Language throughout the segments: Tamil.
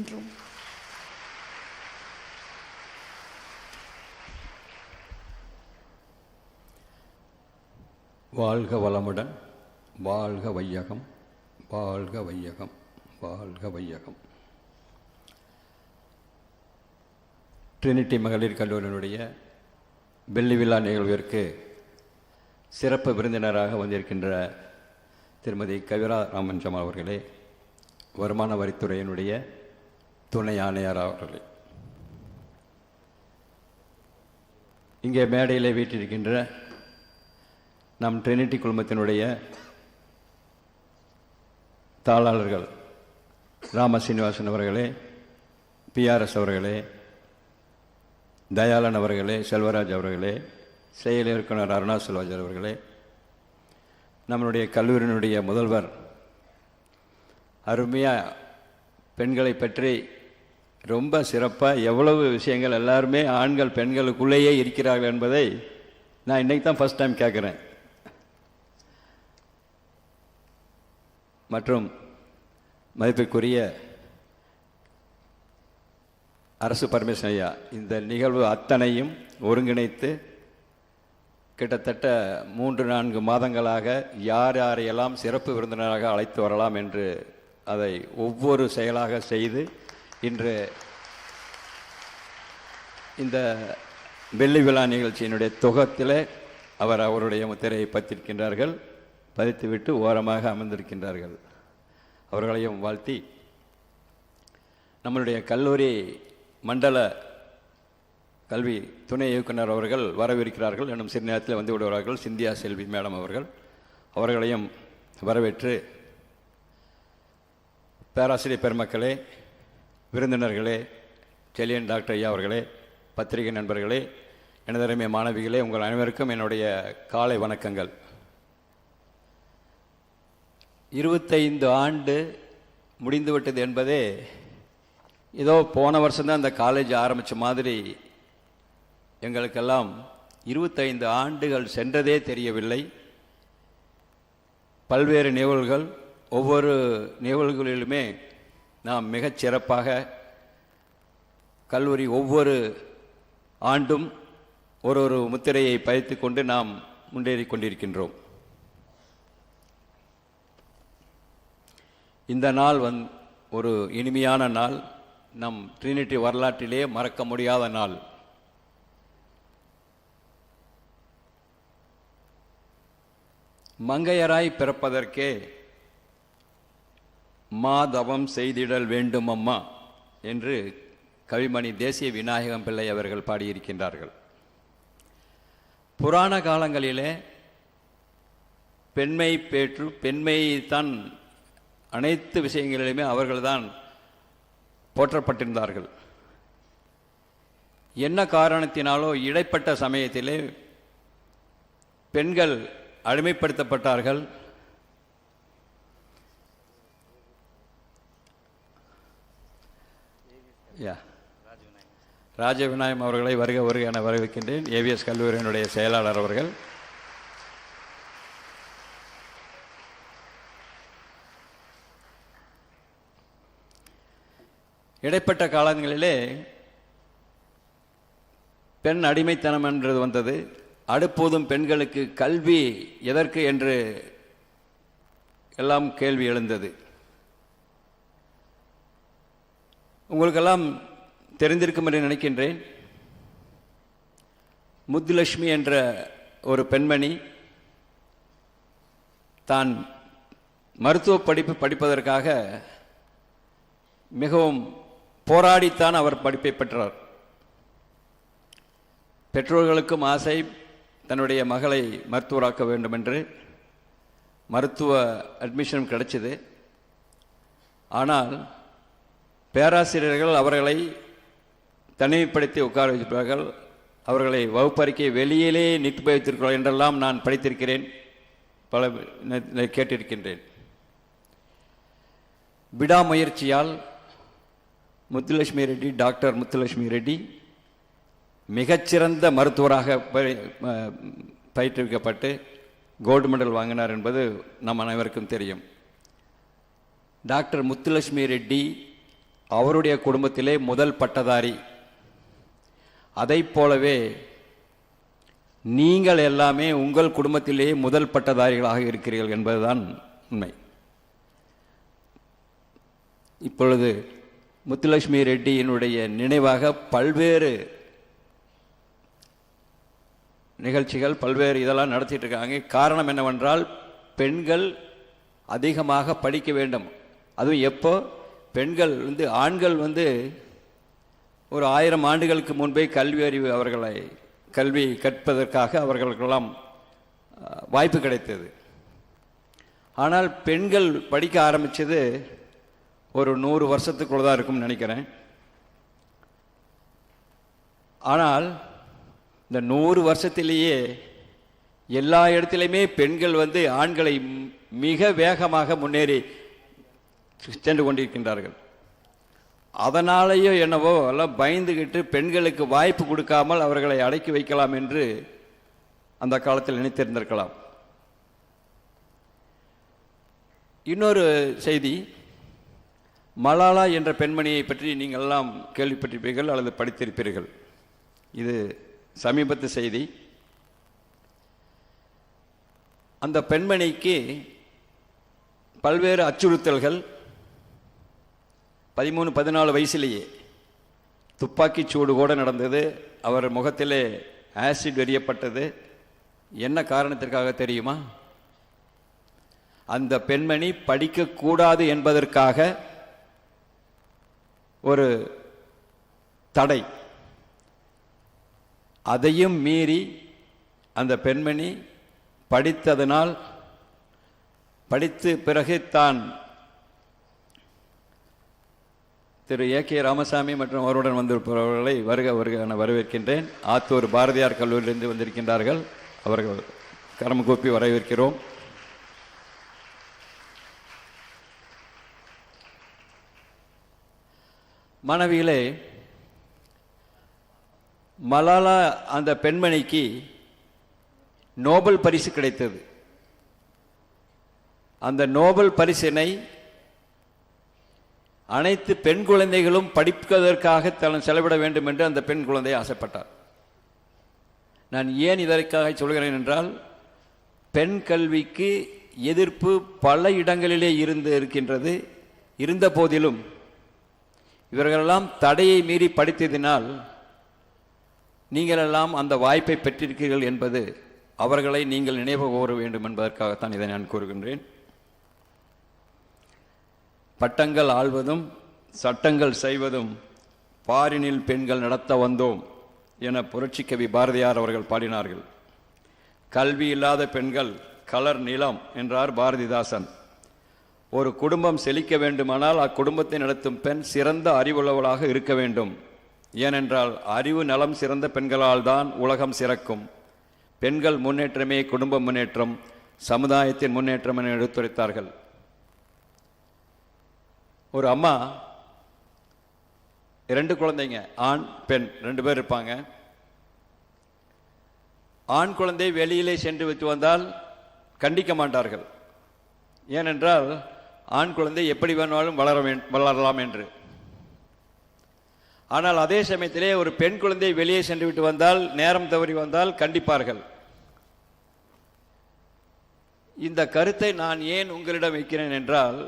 வரவேற்கின்றோம் வாழ்க வளமுடன் வாழ்க வையகம் வாழ்க வையகம் வாழ்க வையகம். ட்ரினிட்டி மகளிர் கல்லூரியினுடைய வெள்ளி விழா நிகழ்விற்கு சிறப்பு விருந்தினராக வந்திருக்கின்ற திருமதி கவிரா ராமஞ்சம் அவர்களே வருமான வரித்துறையினுடைய துணை ஆணையர் அவர்களே. இங்கே மேடையில் வீட்டிருக்கின்ற நம் ட்ரினிட்டி குழுமத்தினுடைய தாளாளர்கள் ராம சீனிவாசன் அவர்களே பிஆர்எஸ் அவர்களே தயாளன் அவர்களே செல்வராஜ் அவர்களே செயல் இயக்குனர் அருணா செல்வராஜ் அவர்களே நம்மளுடைய கல்லூரியினுடைய முதல்வர் அருமையாக பெண்களை பற்றி ரொம்ப சிறப்பாக எவ்வளவு விஷயங்கள் எல்லாருமே ஆண்கள் பெண்களுக்குள்ளேயே இருக்கிறார்கள் என்பதை நான் இன்னைக்கு தான் ஃபஸ்ட் டைம் கேட்குறேன். மற்றும் மதிப்பிற்குரிய அரசு பரமேஸ்வரன் ஐயா இந்த நிகழ்வு அத்தனையும் ஒருங்கிணைத்து கிட்டத்தட்ட மூன்று நான்கு மாதங்களாக யார் யாரையெல்லாம் சிறப்பு விருந்தினராக அழைத்து வரலாம் என்று அதை ஒவ்வொரு செயலாக செய்து இன்று இந்த வெள்ளி விழா நிகழ்ச்சியினுடைய தொகத்தில் அவர் அவருடைய முத்திரையை பதித்திருக்கின்றார்கள் பதித்துவிட்டு ஓரமாக அமர்ந்திருக்கின்றார்கள். அவர்களையும் வாழ்த்தி நம்மளுடைய கல்லூரி மண்டல கல்வி துணை இயக்குனர் அவர்கள் வரவிருக்கிறார்கள் இன்னும் சிறு நேரத்தில் வந்து விடுவார்கள். சிந்தியா செல்வி மேடம் அவர்கள் அவர்களையும் வரவேற்று பேராசிரியர் பெருமக்களே விருந்தினர்களே செலியன் டாக்டர் ஐயா அவர்களே பத்திரிகை நண்பர்களே எனதருமை மாணவிகளே உங்கள் அனைவருக்கும் என்னுடைய காலை வணக்கங்கள். இருபத்தைந்து ஆண்டு முடிந்துவிட்டது என்பதே ஏதோ போன வருஷம்தான் இந்த காலேஜ் ஆரம்பித்த மாதிரி எங்களுக்கெல்லாம் இருபத்தைந்து ஆண்டுகள் சென்றதே தெரியவில்லை. பல்வேறு நிகழ்வுகள் ஒவ்வொரு நிகழ்வுகளிலுமே நாம் மிகச் சிறப்பாக கல்லூரி ஒவ்வொரு ஆண்டும் ஒரு ஒரு முத்திரையை பதித்து கொண்டு நாம் முன்னேறி கொண்டிருக்கின்றோம். இந்த நாள் வந் ஒரு இனிமையான நாள். நம் ட்ரினிட்டி வரலாற்றிலே மறக்க முடியாத நாள். மங்கையராய் பிறப்பதற்கே மாதவம் செய்திடல் வேண்டும் அம்மா என்று கவிமணி தேசிய விநாயகம் பிள்ளை அவர்கள் பாடியிருக்கின்றார்கள். புராண காலங்களிலே பெண்மை பேற்று பெண்மையைத்தான் அனைத்து விஷயங்களிலுமே அவர்கள்தான் போற்றப்பட்டிருந்தார்கள். என்ன காரணத்தினாலோ இடைப்பட்ட சமயத்திலே பெண்கள் அடிமைப்படுத்தப்பட்டார்கள். யா ராஜவிநாயகம் அவர்களை வருக வருக என வரவேற்கின்றேன். ஏவிஎஸ் கல்லூரியினுடைய செயலாளர் அவர்கள். இடைப்பட்ட காலங்களிலே பெண் அடிமைத்தனம் என்றது வந்தது. அடுப்போதும் பெண்களுக்கு கல்வி எதற்கு என்று எல்லாம் கேள்வி எழுந்தது. உங்களுக்கெல்லாம் தெரிந்திருக்கும் என்று நினைக்கின்றேன். முத்துலட்சுமி என்ற ஒரு பெண்மணி தான் மருத்துவ படிப்பு படிப்பதற்காக மிகவும் போராடித்தான் அவர் படிப்பை பெற்றார். பெற்றோர்களுக்கும் ஆசை தன்னுடைய மகளை மருத்துவராக்க வேண்டும் என்று மருத்துவ அட்மிஷன் கிடைச்சது. ஆனால் பேராசிரியர்கள் அவர்களை தனிமைப்படுத்தி உட்கார வைத்திருப்பார்கள் அவர்களை வகுப்பறிக்கை வெளியிலே நிற்று வைத்திருக்கிறார்கள் என்றெல்லாம் நான் படித்திருக்கிறேன். பல கேட்டிருக்கின்றேன். விடாமுயற்சியால் முத்துலட்சுமி ரெட்டி டாக்டர் முத்துலட்சுமி ரெட்டி மிகச்சிறந்த மருத்துவராக ப- பயிற்றுவிக்கப்பட்டு கோல்டு மெடல் வாங்கினார் என்பது நம் அனைவருக்கும் தெரியும். டாக்டர் முத்துலட்சுமி ரெட்டி அவருடைய குடும்பத்திலே முதல் பட்டதாரி. அதைப் போலவே நீங்கள் எல்லாமே உங்கள் குடும்பத்திலேயே முதல் பட்டதாரிகளாக இருக்கிறீர்கள் என்பதுதான் உண்மை. இப்பொழுது முத்துலட்சுமி ரெட்டியினுடைய நினைவாக பல்வேறு நிகழ்ச்சிகள் பல்வேறு இதெல்லாம் நடத்திட்டு இருக்காங்க. காரணம் என்னவென்றால் பெண்கள் அதிகமாக படிக்க வேண்டும். அதுவும் எப்போ? பெண்கள் வந்து ஆண்கள் வந்து ஒரு ஆயிரம் ஆண்டுகளுக்கு முன்பே கல்வி அறிவு அவர்களை கல்வி கற்பதற்காக அவர்களுக்கெல்லாம் வாய்ப்பு கிடைத்தது. ஆனால் பெண்கள் படிக்க ஆரம்பித்தது ஒரு நூறு வருஷத்துக்குள்ள தான் இருக்கும்னு நினைக்கிறேன். ஆனால் இந்த நூறு வருஷத்திலேயே எல்லா இடத்துலையுமே பெண்கள் வந்து ஆண்களை மிக வேகமாக முன்னேறி சென்று கொண்டிருக்கின்றார்கள். அதனாலேயோ என்னவோ எல்லாம் பயந்துகிட்டு பெண்களுக்கு வாய்ப்பு கொடுக்காமல் அவர்களை அடக்கி வைக்கலாம் என்று அந்த காலத்தில் நினைத்திருந்திருக்கலாம். இன்னொரு செய்தி மலாலா என்ற பெண்மணியை பற்றி நீங்கள் எல்லாம் கேள்விப்பட்டிருப்பீர்கள் அல்லது படித்திருப்பீர்கள். இது சமீபத்து செய்தி. அந்த பெண்மணிக்கு பல்வேறு அச்சுறுத்தல்கள் பதிமூணு பதினாலு வயசுலேயே துப்பாக்கிச் சூடு கூட நடந்தது. அவர் முகத்திலே ஆசிட் வெறியப்பட்டது என்ன காரணத்திற்காக தெரியுமா? அந்த பெண்மணி படிக்கக்கூடாது என்பதற்காக ஒரு தடை. அதையும் மீறி அந்த பெண்மணி படித்ததனால் படித்து பிறகு தான் திரு ஏ கே ராமசாமி மற்றும் அவருடன் வந்திருப்பவர்களை வருக வருக என வரவேற்கின்றேன். ஆத்தூர் பாரதியார் கல்லூரியிலிருந்து வந்திருக்கின்றார்கள். அவர்கள் கரம் கூப்பி வரவேற்கிறோம். மனைவியிலே மலாலா அந்த பெண்மணிக்கு நோபல் பரிசு கிடைத்தது. அந்த நோபல் பரிசினை அனைத்து பெண் குழந்தைகளும் படிப்பதற்காக தன் செலவிட வேண்டும் என்று அந்த பெண் குழந்தை ஆசைப்பட்டார். நான் ஏன் இதற்காக சொல்கிறேன் என்றால் பெண் கல்விக்கு எதிர்ப்பு பல இடங்களிலே இருந்து இருக்கின்றது. இருந்த போதிலும் இவர்களெல்லாம் தடையை மீறி படித்ததினால் நீங்களெல்லாம் அந்த வாய்ப்பை பெற்றிருக்கிறீர்கள் என்பது அவர்களை நீங்கள் நினைவு கூற வேண்டும் என்பதற்காகத்தான் இதை நான் கூறுகின்றேன். பட்டங்கள் ஆள்வதும் சட்டங்கள் செய்வதும் பாரினில் பெண்கள் நடத்த வந்தோம் என புரட்சிக்கவி பாரதியார் அவர்கள் பாடினார்கள். கல்வி இல்லாத பெண்கள் கலர் நிலம் என்றார் பாரதிதாசன். ஒரு குடும்பம் செழிக்க வேண்டுமானால் அக்குடும்பத்தை நடத்தும் பெண் சிறந்த அறிவுள்ளவளாக இருக்க வேண்டும். ஏனென்றால் அறிவு நலம் சிறந்த பெண்களால் தான் உலகம் சிறக்கும். பெண்கள் முன்னேற்றமே குடும்ப முன்னேற்றம் சமுதாயத்தின் முன்னேற்றம் என எடுத்துரைத்தார்கள். ஒரு அம்மா ரெண்டு குழந்தைங்க ஆண் பெண் ரெண்டு பேர் இருப்பாங்க. ஆண் குழந்தை வெளியிலே சென்று விட்டு வந்தால் கண்டிக்க மாட்டார்கள். ஏனென்றால் ஆண் குழந்தை எப்படி வேணாலும் வளர வளரலாம் என்று. ஆனால் அதே சமயத்திலே ஒரு பெண் குழந்தை வெளியே சென்று விட்டு வந்தால் நேரம் தவறி வந்தால் கண்டிப்பார்கள். இந்த கருத்தை நான் ஏன் உங்களிடம் வைக்கிறேன் என்றால்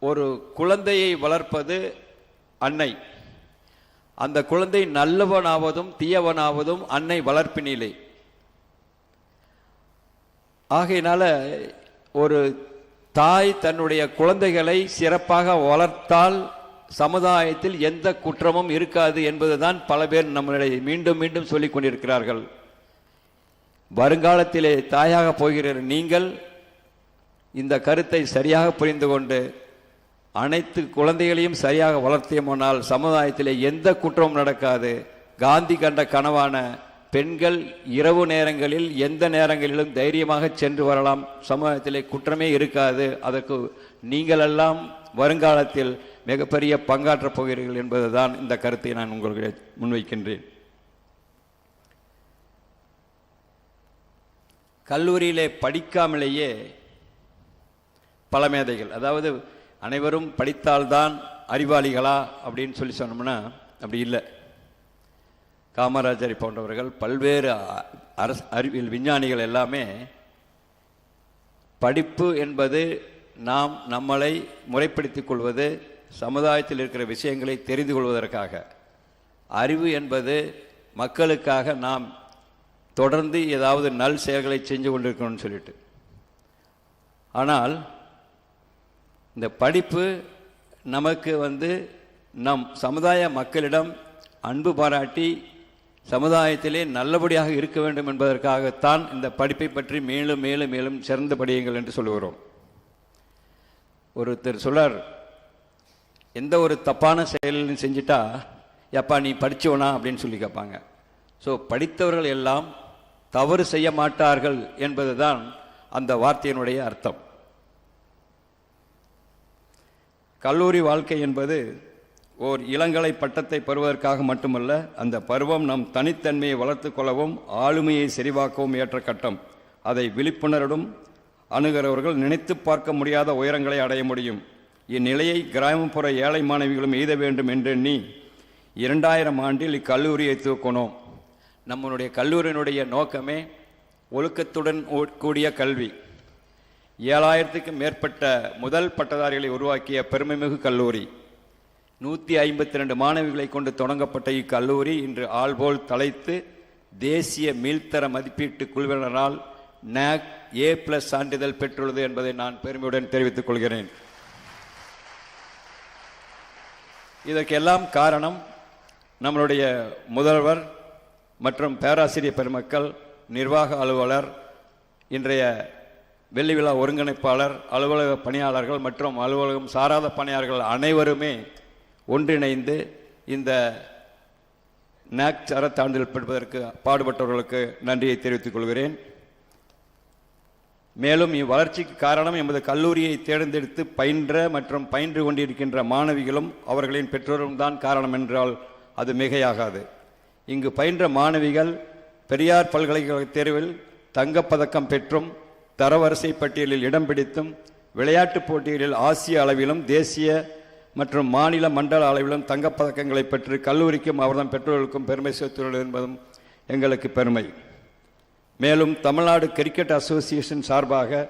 ஒரு குழந்தையை வளர்ப்பது அன்னை. அந்த குழந்தை நல்லவனாவதும் தீயவனாவதும் அன்னை வளர்ப்பினிலே. ஆகையினால ஒரு தாய் தன்னுடைய குழந்தைகளை சிறப்பாக வளர்த்தால் சமுதாயத்தில் எந்த குற்றமும் இருக்காது என்பதுதான் பல பேர் நம்மளுடைய மீண்டும் மீண்டும் சொல்லிக் கொண்டிருக்கிறார்கள். வருங்காலத்திலே தாயாக போகிற நீங்கள். இந்த கருத்தை சரியாக புரிந்து கொண்டு அனைத்து குழந்தைகளையும் சரியாக வளர்த்தியமானால் சமுதாயத்திலே எந்த குற்றமும் நடக்காது. காந்தி கண்ட கனவான பெண்கள் இரவு நேரங்களில் எந்த நேரங்களிலும் தைரியமாக சென்று வரலாம். சமுதாயத்தில் குற்றமே இருக்காது. அதற்கு நீங்களெல்லாம் வருங்காலத்தில் மிகப்பெரிய பங்காற்றப் போகிறீர்கள் என்பதுதான் இந்த கருத்தை நான் உங்களுக்கு முன்வைக்கின்றேன். கல்லூரியிலே படிக்காமலேயே பல மேதைகள் அதாவது அனைவரும் படித்தால்தான் அறிவாளிகளா அப்படின்னு சொல்லி சொன்னோம்னா அப்படி இல்லை. காமராஜரை போன்றவர்கள் பல்வேறு அ- அரசு அறிவியல் விஞ்ஞானிகள் எல்லாமே படிப்பு என்பது நாம் நம்மளை முறைப்படுத்திக் கொள்வது சமுதாயத்தில் இருக்கிற விஷயங்களை தெரிந்து கொள்வதற்காக. அறிவு என்பது மக்களுக்காக நாம் தொடர்ந்து ஏதாவது நல் செயல்களை செஞ்சு கொண்டிருக்கணும்னு சொல்லிட்டு. ஆனால் இந்த படிப்பு நமக்கு வந்து நம் சமுதாய மக்களிடம் அன்பு பாராட்டி சமுதாயத்திலே நல்லபடியாக இருக்க வேண்டும் என்பதற்காகத்தான் இந்த படிப்பை பற்றி மேலும் மேலும் மேலும் சிறந்து படியுங்கள் என்று சொல்லுகிறோம். ஒருத்தர் சொல்லார் எந்த ஒரு தப்பான செயலையும் செஞ்சிட்டா எப்பா நீ படித்தவனா அப்படின்னு சொல்லி கேட்பாங்க. ஸோ படித்தவர்கள் எல்லாம் தவறு செய்ய மாட்டார்கள் என்பதுதான் அந்த வார்த்தையினுடைய அர்த்தம். கல்லூரி வாழ்க்கை என்பது ஓர் இளங்கலை பட்டத்தை பெறுவதற்காக மட்டுமல்ல அந்த பருவம் நம் தனித்தன்மையை வளர்த்து கொள்ளவும் ஆளுமையை செறிவாக்கவும் ஏற்ற கட்டம். அதை விழிப்புணர்வுடன் அணுகிறவர்கள் நினைத்து பார்க்க முடியாத உயரங்களை அடைய முடியும். இந்நிலையை கிராமப்புற ஏழை மாணவிகளும் எய்த வேண்டும் என்றெண்ணி இரண்டாயிரம் ஆண்டில் இக்கல்லூரியை தூக்கணும் நம்மளுடைய கல்லூரியினுடைய நோக்கமே ஒழுக்கத்துடன் ஓ- கூடிய கல்வி. ஏழாயிரத்துக்கும் மேற்பட்ட முதல் பட்டதாரிகளை உருவாக்கிய பெருமைமிகு கல்லூரி. நூற்றி ஐம்பத்தி ரெண்டு மாணவிகளை கொண்டு தொடங்கப்பட்ட இக்கல்லூரி இன்று ஆள்போல் தலைத்து தேசிய மீள்தர மதிப்பீட்டு குழுவினரால் நாக் ஏ பிளஸ் சான்றிதழ் பெற்றுள்ளது என்பதை நான் பெருமையுடன் தெரிவித்துக் கொள்கிறேன். இதற்கெல்லாம் காரணம் நம்மளுடைய முதல்வர் மற்றும் பேராசிரியர் பெருமக்கள் நிர்வாக அலுவலர் இன்றைய வெள்ளி விழா ஒருங்கிணைப்பாளர் அலுவலக பணியாளர்கள் மற்றும் அலுவலகம் சாராத பணியாளர்கள் அனைவருமே ஒன்றிணைந்து இந்த நாக் சரத்தாண்டில் பெறுவதற்கு பாடுபட்டவர்களுக்கு நன்றியை தெரிவித்துக் கொள்கிறேன். மேலும் இவ்வளர்ச்சிக்கு காரணம் எமது கல்லூரியை தேர்ந்தெடுத்து பயின்ற மற்றும் பயின்று கொண்டிருக்கின்ற மாணவிகளும் அவர்களின் பெற்றோரும் தான் காரணம் என்றால் அது மிகையாகாது. இங்கு பயின்ற மாணவிகள் பெரியார் பல்கலைக்கழக தேர்வில் தங்கப்பதக்கம் பெற்றும் தரவரிசை பட்டியலில் இடம் பிடித்தும் விளையாட்டுப் போட்டிகளில் ஆசிய அளவிலும் தேசிய மற்றும் மாநில மண்டல அளவிலும் தங்கப்பதக்கங்களை பெற்று கல்லூரிக்கும் அவர்தம் பெற்றோர்களுக்கும் பெருமை சேர்த்துள்ளது என்பதும் எங்களுக்கு பெருமை. மேலும் தமிழ்நாடு கிரிக்கெட் அசோசியேஷன் சார்பாக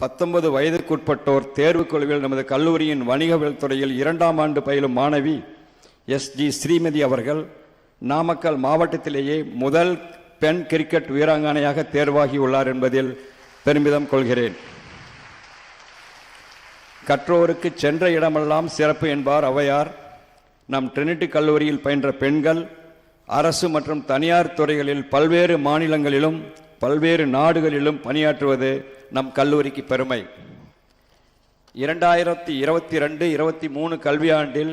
பத்தொன்பது வயதுக்குட்பட்டோர் தேர்வுக் குழுவில் நமது கல்லூரியின் வணிகவியல் துறையில் இரண்டாம் ஆண்டு பயிலும் மாணவி எஸ் ஜி ஸ்ரீமதி அவர்கள் நாமக்கல் மாவட்டத்திலேயே முதல் பெண் கிரிக்கெட் வீராங்கனையாக தேர்வாகியுள்ளார் என்பதில் பெருமிதம் கொள்கிறேன். கற்றோருக்கு சென்ற இடமெல்லாம் சிறப்பு என்பார் ஔவையார். நம் ட்ரினிட்டி கல்லூரியில் பயின்ற பெண்கள் அரசு மற்றும் தனியார் துறைகளில் பல்வேறு மாநிலங்களிலும் பல்வேறு நாடுகளிலும் பணியாற்றுவது நம் கல்லூரிக்கு பெருமை. இரண்டாயிரத்தி இருபத்தி ரெண்டு இருபத்தி மூணு கல்வியாண்டில்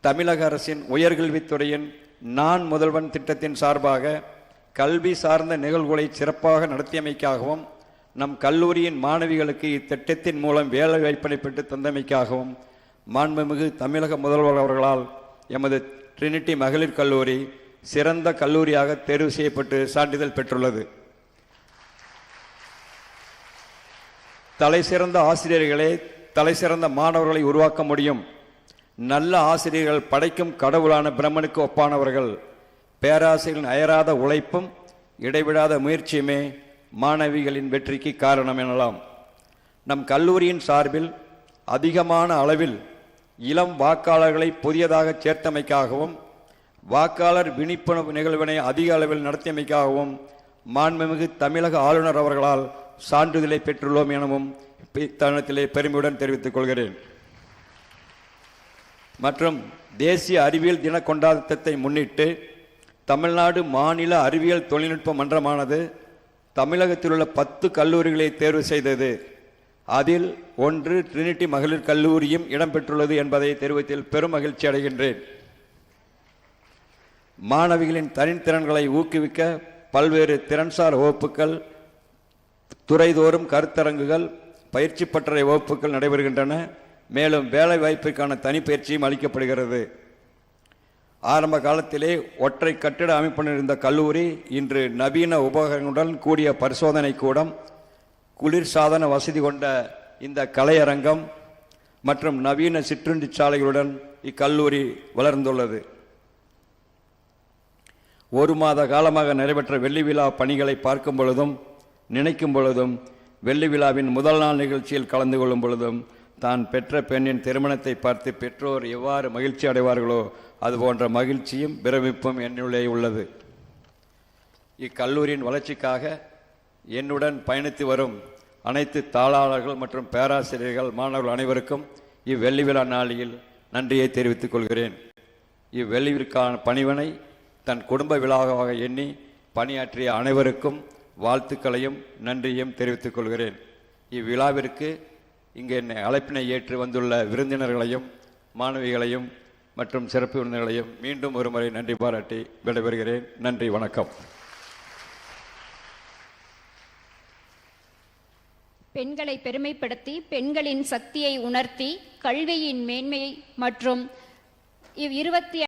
தமிழக அரசின் உயர்கல்வித்துறையின் நான் முதல்வன் திட்டத்தின் சார்பாக கல்வி சார்ந்த நிகழ்வுகளை சிறப்பாக நடத்தியமைக்காகவும் நம் கல்லூரியின் மாணவிகளுக்கு இத்திட்டத்தின் மூலம் வேலை வாய்ப்பினை பெற்று தந்தமைக்காகவும் மாண்புமிகு தமிழக முதல்வர் அவர்களால் எமது ட்ரினிட்டி மகளிர் கல்லூரி சிறந்த கல்லூரியாக தேர்வு செய்யப்பட்டு சான்றிதழ் பெற்றுள்ளது. தலை சிறந்த ஆசிரியர்களே தலை சிறந்த மாணவர்களை உருவாக்க முடியும். நல்ல ஆசிரியர்கள் படைக்கும் கடவுளான பிரம்மனுக்கு ஒப்பானவர்கள். பேராசிரியர்களின் அயராத உழைப்பும் இடைவிடாத முயற்சியுமே மாணவிகளின் வெற்றிக்கு காரணம் எனலாம். நம் கல்லூரியின் சார்பில் அதிகமான அளவில் இளம் வாக்காளர்களை புதியதாக சேர்த்தமைக்காகவும் வாக்காளர் விழிப்புணர்வு நிகழ்வினை அதிக அளவில் நடத்தியமைக்காகவும் மாண்புமிகு தமிழக ஆளுநர் அவர்களால் சான்றிதழை பெற்றுள்ளோம் எனவும் இத்தருணத்திலே பெருமையுடன் தெரிவித்துக் கொள்கிறேன். மற்றும் தேசிய அறிவியல் தின கொண்டாட்டத்தை முன்னிட்டு தமிழ்நாடு மாநில அறிவியல் தொழில்நுட்ப மன்றமானது தமிழகத்தில் உள்ள பத்து கல்லூரிகளை தேர்வு செய்தது. அதில் ஒன்று ட்ரினிட்டி மகளிர் கல்லூரியும் இடம்பெற்றுள்ளது என்பதை தெரிவித்தில் பெரும் மகிழ்ச்சி அடைகின்றேன். மாணவிகளின் தனித்திறன்களை ஊக்குவிக்க பல்வேறு திறன்சார் வகுப்புகள் துறைதோறும் கருத்தரங்குகள் பயிற்சி பட்டறை வகுப்புகள் நடைபெறுகின்றன. மேலும் வேலை வாய்ப்பிற்கான தனிப்பயிற்சியும் அளிக்கப்படுகிறது. ஆரம்ப காலத்திலே ஒற்றை கட்டிட அமைப்பினிருந்த கல்லூரி இன்று நவீன உபகரணங்களுடன் கூடிய பரிசோதனை கூடம் குளிர்சாதன வசதி கொண்ட இந்த கலையரங்கம் மற்றும் நவீன சிற்றுண்டி சாலைகளுடன் இக்கல்லூரி வளர்ந்துள்ளது. ஒரு மாத காலமாக நடைபெற்ற வெள்ளி விழா பணிகளை பார்க்கும் பொழுதும் நினைக்கும் பொழுதும் வெள்ளி விழாவின் முதல் நாள் நிகழ்ச்சியில் கலந்து கொள்ளும் பொழுதும் தான் பெற்ற பெண்ணின் திருமணத்தை பார்த்து பெற்றோர் எவ்வாறு மகிழ்ச்சி அடைவார்களோ அது போன்ற மகிழ்ச்சியும் பிரமிப்பும் என்னுள்ளே உள்ளது. இக்கல்லூரியின் வளர்ச்சிக்காக என்னுடன் பயணித்து வரும் அனைத்து தாளாளர்கள் மற்றும் பேராசிரியர்கள் மாணவர்கள் அனைவருக்கும் இவ்வெள்ளி விழா நாளில் நன்றியை தெரிவித்துக் கொள்கிறேன். இவ்வெள்ளிவிற்கான பணிவனை தன் குடும்ப விழாவாக எண்ணி பணியாற்றிய அனைவருக்கும் வாழ்த்துக்களையும் நன்றியும் தெரிவித்துக் கொள்கிறேன். இவ்விழாவிற்கு இங்கே என்னை அழைப்பினை ஏற்று வந்துள்ள விருந்தினர்களையும் மாணவிகளையும் மற்றும் சிறப்பு விருந்தினர்களையும் மீண்டும் ஒருமுறை நன்றி பாராட்டி விடைபெறுகிறேன். நன்றி வணக்கம். பெண்களை பெருமைப்படுத்தி பெண்களின் சக்தியை உணர்த்தி கல்வியின் மேன்மை மற்றும் இவ் இருபத்தி